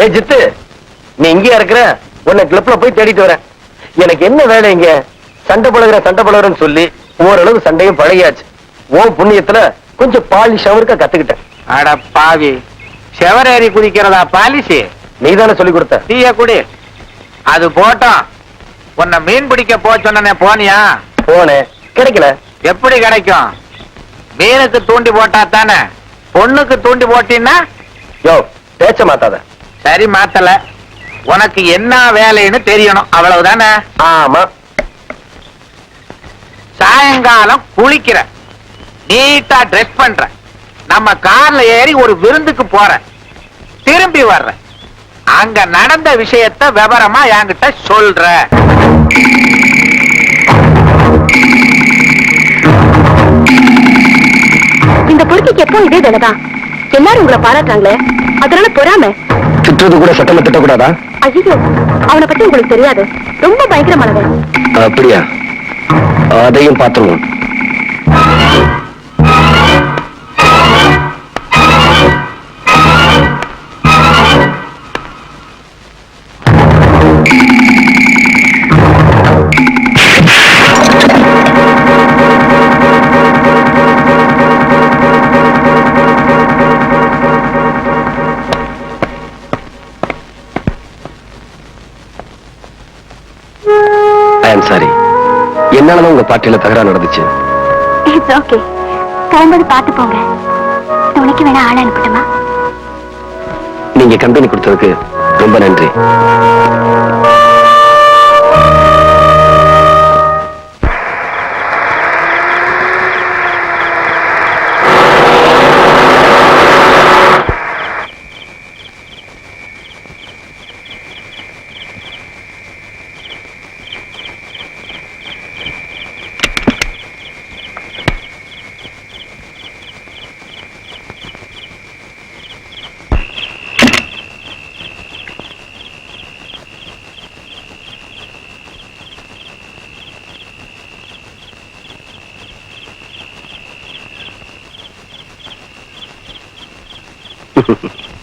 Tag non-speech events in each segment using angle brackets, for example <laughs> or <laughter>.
ஏ ஜித்து நீ இங்கேயா இருக்கிற? உன்னை கிளப்ல போய் தேடிட்டு வரேன். எனக்கு என்ன வேலை இங்க? சண்டை பழகுற சண்டை பழகுறேன்னு சொல்லி ஓரளவு சண்டையும் பழகியாச்சு. ஓ புண்ணியத்துல கொஞ்சம் பாலிஷ் அவருக்க கத்துக்கிட்டேன். அட பாவி. செவரேறி குதிக்கிறதா பாலிசி நீ தானே சொல்லி கொடுத்த. டீய குடி. அது போட்டோம். உன்னை மீன் பிடிக்க போ சொன்னனே போனியா? போனேன் கிடைக்கல. எப்படி கிடைக்கும்? மீனுக்கு தூண்டி போட்டா தானே? பொண்ணுக்கு தூண்டி போட்டீன்னா? யோ பேச்ச மாத்தாத. சரி மாத்தல. உனக்கு என்ன வேலைன்னு தெரியணும். அவ்வளவுதானே? ஆமா. சாயங்காலம் குளிக்கிற. நீட்டா ட்ரெஸ் பண்ற. நம்ம கார்ல ஏறி ஒரு விருந்துக்கு போற. திரும்பி வர்ற. அங்க நடந்த விஷயத்த விவரமா என்கிட்ட சொல்ற. இந்த பொறுக்கைக்கு எப்போ இதே வேலைதான். எல்லாரும் உங்களை பாராட்டுறாங்களே. அதனால பொறாம. திட்டுறது கூட சட்டமா திட்டக்கூடாதா? ஐயோ அவனை பத்தி உங்களுக்கு தெரியாது. ரொம்ப பயங்கரமானவன். அப்படியா? அதையும் பார்த்துருவோம். என்னாலதான் உங்க பார்ட்டியில தகராறு நடந்துச்சு? இட்ஸ் ஓகே கிளம்புறது பார்த்து போங்க. துணைக்கு வேணா ஆள் அனுப்பட்டுமா? நீங்க கம்பெனி கொடுத்ததுக்கு ரொம்ப நன்றி.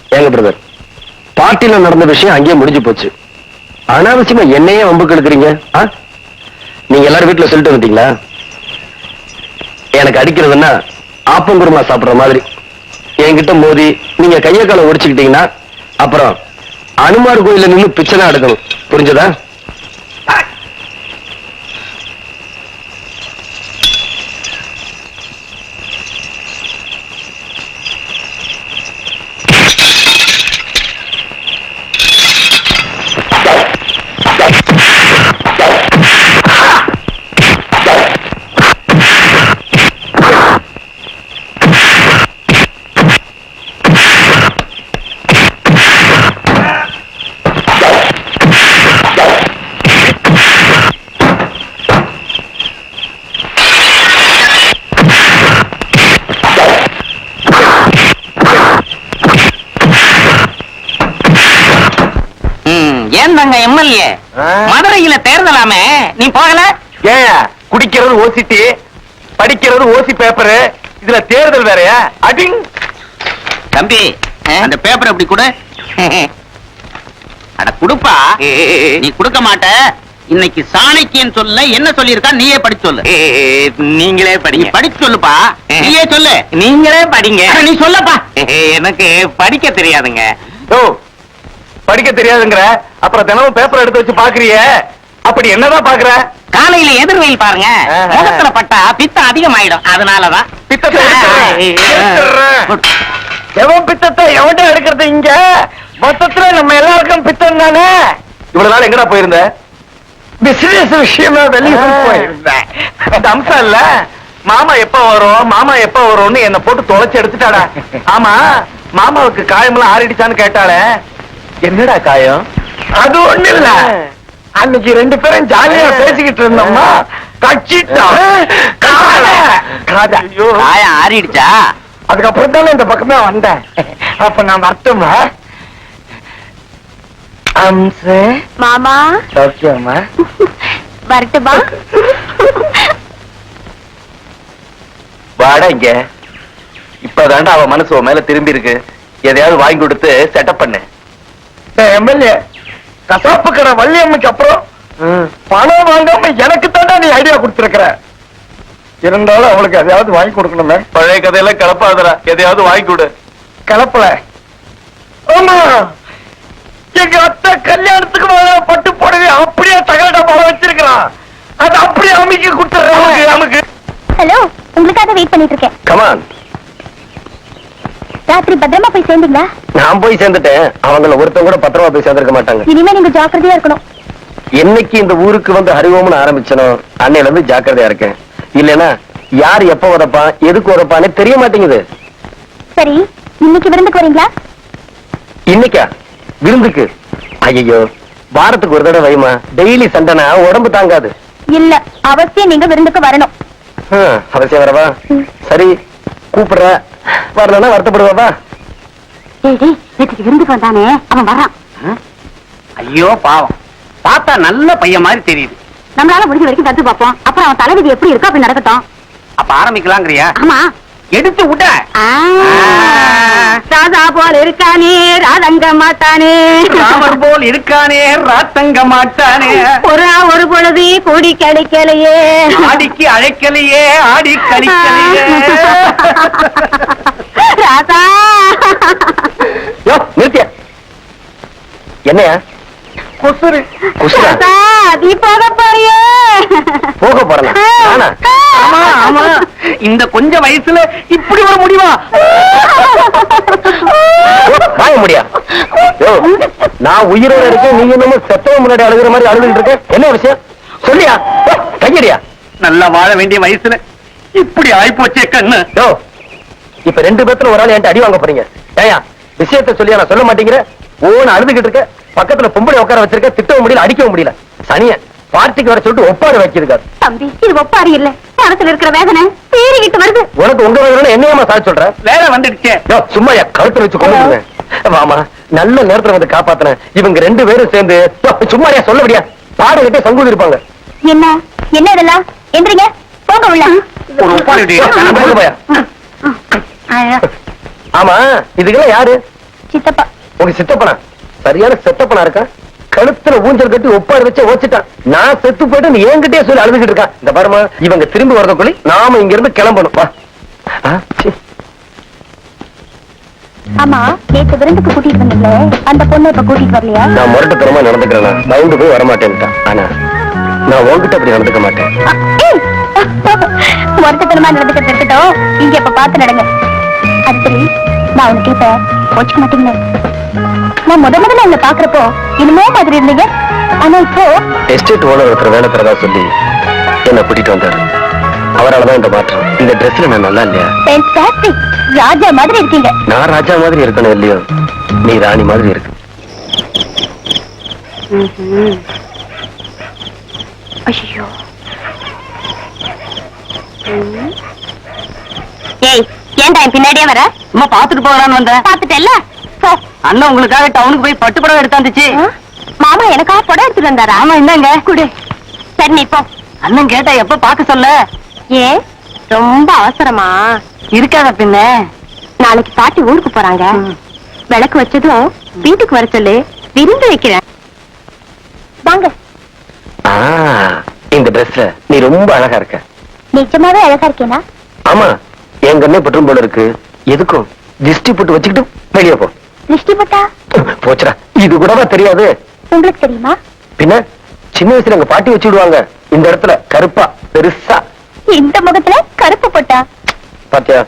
ஏங்க பிரதர் பார்ட்டில நடந்த விஷயம் அங்கேயே முடிஞ்சு போச்சு. அனாவசியமா என்னையே வம்புக்கு எடுக்கிறீங்க ஆ? நீங்க எல்லாரும் வீட்டுல சொல்லிட்டு வந்துட்டீங்களா? எனக்கு அடிக்கிறதுன்னா ஆப்பங்குருமா சாப்பிடுற மாதிரி. என்கிட்ட மோதி நீங்க கைய காலை ஒடிச்சுக்கிட்டீங்கன்னா அப்புறம் அனுமார் கோயில நின்று பிச்சை தான் எடுக்கணும். புரிஞ்சதா? ஏன் தாங்க எம்எல்ஏ? மதுரையில தேர்தலாமே நீ போகல? ஏன்? குடிக்கிறது ஓசிட்டி படிக்கிறது ஓசி பேப்பரு இதுல தேர்தல் வேறயா? அடிங்! தம்பி அந்த பேப்பர் எப்படி கொடு. அட குடுப்பா. நீ கொடுக்க மாட்ட. இன்னைக்கு சாணக்கியன் சொல்ல என்ன சொல்லியிருக்கா நீயே படிச்சு சொல்லு. நீங்களே படிங்க. படிச்சு சொல்லுப்பா. நீயே சொல்லு. நீங்களே படிங்க. நீ சொல்லப்பா. எனக்கு படிக்க தெரியாதுங்க. ஓ. படிக்க தெரியாதுங்கிற அப்புறம் தினமும் பேப்பர் எடுத்து வச்சு பாக்குறிய அப்படி என்னதான் பாக்குற காலையில எதிர்வெயில் பாருங்க. ஆஹா. முகத்துல பட்டா பித்தம் அதிகமாயிடும். அதனாலதான். பித்தத்தை. எவன் பித்தத்தை எவன்டா எடுக்கிறது இங்க? மொத்தத்துல நம்ம எல்லாருக்கும் பித்தம் தானே? இவ்வளவு நாள் எங்கடா போயிருந்த? பிசினஸ் விஷயமா வெளியூர் போயிருந்தேன். இந்த அம்சம் இல்ல. மாமா எப்ப வரும்? மாமா எப்ப வரும்னு என்ன போட்டு தொலைச்சு எடுத்துட்டாடா. ஆமா மாமாவுக்கு காயமெல்லாம் ஆறிடுச்சான்னு கேட்டாளே. என்னடா காயம்? அது ஒண்ணு இல்ல அன்னைக்கு ரெண்டு பேரும் ஜாலியா பேசிக்கிட்டு இருந்தோம்மா. கட்சிட்டான் காயம் ஆறிடுச்சா? அதுக்கப்புறம் தானே இந்த பக்கமே வந்தேன். அப்ப நான் வரட்டுமா? அம்சு மாமா. சௌக்கியமா வரட்டுமா? வாடா இங்க. இப்பதாண்டா அவ மனசு மேல திரும்பி இருக்கு. எதையாவது வாங்கி கொடுத்து செட்டப் பண்ணு. எம்எல்ஏ கசாப்பு கடை வள்ளியம்மைக்கு அப்புறம் பணம் வாங்காம எனக்கு தாண்டா நீ ஐடியா கொடுத்திருக்கிற? இருந்தாலும் அவளுக்கு எதையாவது வாங்கி கொடுக்கணுமே. பழைய கதையெல்லாம் கலப்பாதடா. எதையாவது வாங்கி கொடு. கலப்பல. ஆமா. எங்க அத்தை கல்யாணத்துக்கு மேல பட்டு புடவை அப்படியே தகட போல வச்சிருக்கிறான் அது அப்படியே அமைக்க கொடுத்துறேன் நமக்கு ஹலோ உங்களுக்காக வெயிட் பண்ணிட்டு இருக்கேன். கமான் ராத்திரி பத்திரமா போய் சேர்ந்தீங்களா? நான் போய் சேர்ந்துட்டேன். அவங்கள ஒருத்தன் கூட பத்திரமா போய் சேர்ந்திருக்க மாட்டாங்க. இனிமே நீங்க ஜாக்கிரதையா இருக்கணும். என்னைக்கு இந்த ஊருக்கு வந்து ஹரிவோம்னு ஆரம்பிச்சனோ அன்னையில இருந்து ஜாக்கிரதையா இருக்கேன். இல்லைன்னா யார் எப்ப உதப்பான் எதுக்கு உதப்பான்னு தெரிய மாட்டேங்குது. சரி இன்னைக்கு விருந்துக்கு வரீங்களா? இன்னைக்கா? விருந்துக்கு? ஐயோ வாரத்துக்கு ஒரு தடவை வைமா டெய்லி சண்டைனா உடம்பு தாங்காது. இல்ல அவசியம் நீங்க விருந்துக்கு வரணும். அவசியம் வரவா. சரி கூப்பிடுற வரலன்னா வருத்தப்படுவாப்பா. நேற்றுக்கு விருந்துக்கு வந்தானே அவன் வரான் ஐயோ பாவம். பார்த்தா நல்ல பையன் மாதிரி தெரியுது. நம்மளால முடிஞ்ச வரைக்கும் தத்து பார்ப்போம். அப்புறம் அவன் தலைவிதி எப்படி இருக்கோ அப்படி நடக்கட்டும். அப்ப ஆரம்பிக்கலாங்கிறியா? ஆமா. எடுத்து விட்ட ராதா போல் இருக்கானே ராதங்க மாட்டானே. ராமர் போல் இருக்கானே ராத்தங்க மாட்டானே. ஒரு ஒரு பொழுது கூடி கிடைக்கலையே ஆடிக்கு அழைக்கலையே ஆடி கழிக்கலையே. ராதா. நிறுத்திய? என்னையா? குசுரா ராதா நீ போக போறியே. போக போறேனா ஆமா ஆமா. இந்த கொஞ்ச வயசுல இப்படி ஒரு முடிவா? யோ, வாங்க முடியா? நான் உயிரோட இருக்கேன் நீங்க இன்னமும் செத்தவன் முன்னாடி அழுகுற மாதிரி அழுதுகிட்டு இருக்க என்ன விஷயம்? சொல்லியா? கையடியா? நல்லா வாழ வேண்டிய வயசுல இப்படி ஆயிப்போச்சே கண்ணு. யோ இப்ப ரெண்டு பேத்துல ஒரு ஆள் என்கிட்ட அடி வாங்க போறீங்க. ஏயா விஷயத்த சொல்லியா நான் சொல்ல மாட்டேங்கிற? ஓன அழுதுகிட்டு இருக்க பக்கத்துல பொம்பளை உட்கார வச்சிருக்க திட்டவும் முடியல அடிக்கவும் முடியல. சனிய பார்ட்டிக்கு வர சொல்லிட்டு ஒப்பாடு வைக்கிறது தம்பி இது ஒப்பாரி இல்ல. மனசுல இருக்கிற வேதனை பேரிக்கிட்டு வருது. உனக்கு உங்க வேணும் என்னையமா சாதி சொல்ற? வேலை வந்துடுச்சே. யோ சும்மா என் கழுத்தை வச்சு கொண்டு வாமா நல்ல நேரத்துல வந்து காப்பாத்தினேன். இவங்க ரெண்டு பேரும் சேர்ந்து யோ, சும்மாரியா சொல்ல முடியா பாடுகிட்டே சங்கூதி இருப்பாங்க. என்ன? என்ன இதெல்லாம்? எந்திரிங்க. போங்க உள்ள. ஆமா இதுக்கெல்லாம் யாரு? சித்தப்பா. உங்க சித்தப்பனா? சரியான செத்தப்பனா இருக்கா? கழுத்துல ஊஞ்சல் கட்டி ஒப்பாடு வச்சு ஓச்சிட்டான். நான் செத்து போயிட்டு நீ என்கிட்டயே சொல்லி அழுதுகிட்டு இருக்கான் இந்த பாருமா இவங்க திரும்பி வரதுக்குள்ளி நாம இங்க இருந்து கிளம்பணும். வா. ஆமா நேத்து விருந்துக்கு கூட்டிட்டு வந்தீங்களே? அந்த பொண்ணு இப்ப கூட்டிட்டு வரலையா? நான் முரட்டுத்தனமா நடந்துக்கிறேன்? பயந்து போய் வரமாட்டேன்ட்டான் ஆனா நான் உன்கிட்ட அப்படி நடந்துக்க மாட்டேன். வருத்தத்தனமா நடந்துக்கிட்டு இருக்கட்டும் இங்க இப்ப பார்த்து நடங்க. அது நான் உனக்கு இப்ப மாட்டீங்களே நான் முத முதல்ல உங்களை பாக்குறப்போ இனிமே மாதிரி இருந்தீங்க ஆனா இப்போ எஸ்டேட் ஓனர் ஒருத்தர் வேலை தரதா சொல்லி என்ன கூட்டிட்டு வந்தாரு. அவராலதான் இந்த மாற்றம். இந்த ட்ரெஸ்ல நான் நல்லா இல்லையா. ராஜா மாதிரி இருக்கீங்க. நான் ராஜா மாதிரி இருக்கணும் இல்லையோ? நீ ராணி மாதிரி இருக்கு. ஐயோ ஏய் ஏன்டா என் பின்னாடியே வர? சும்மா பாத்துட்டு போகலான்னு வந்தேன். பாத்துட்டல்ல அண்ணன் உங்களுக்காக டவுனுக்கு போய் பட்டு புடவை எடுத்தாந்துச்சு? மாமா எனக்காக படம் எடுத்துட்டு வந்தாரா? ஆமா இந்தாங்க. குடு. சரி நீ போ. அண்ணன் கேட்டா எப்ப பாக்க சொல்ல? ஏன் ரொம்ப அவசரமா? இருக்காத பின்ன. நாளைக்கு பாட்டி ஊருக்கு போறாங்க. விளக்கு வச்சதும் வீட்டுக்கு வர சொல்லு. விருந்து வைக்கிறேன். வாங்க. ஆ, இந்த ட்ரெஸ்ல நீ ரொம்ப அழகா இருக்க. நிஜமாவே அழகா இருக்கேனா? ஆமா என் கண்ணே பற்றும் போல இருக்கு. எதுக்கும்? திஷ்டி போட்டு வச்சுக்கிட்டு வெளியே போ. திருஷ்டி பட்டா போச்சுடா. இது கூடவா தெரியாது. உங்களுக்கு தெரியுமா? பின்ன சின்ன வயசுல எங்க பாட்டி வச்சு விடுவாங்க இந்த இடத்துல கருப்பா பெருசா. இந்த முகத்துல கருப்பு பட்டா? பாத்தியா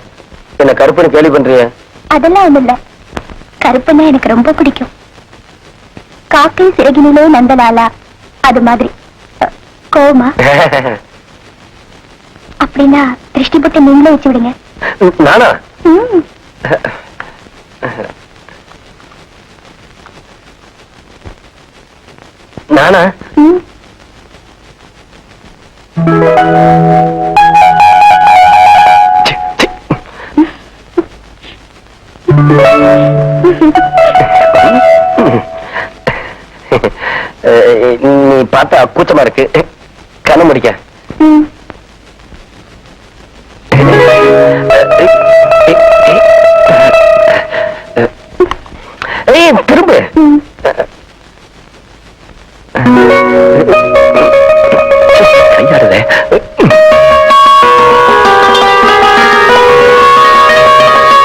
என்ன கருப்புன்னு கேள்வி பண்றிய? அதெல்லாம் ஒண்ணு இல்ல. கருப்புன்னா எனக்கு ரொம்ப பிடிக்கும். காக்கை சிறகினிலே நந்தலாலா அது மாதிரி. அ, கோவமா? <laughs> அப்படின்னா திருஷ்டி பட்டு நீங்களே வச்சு விடுங்க. நானா? <laughs> நானா? நீ பார்த்தா கூச்சமா இருக்கு. கண்ணு முடிக்க.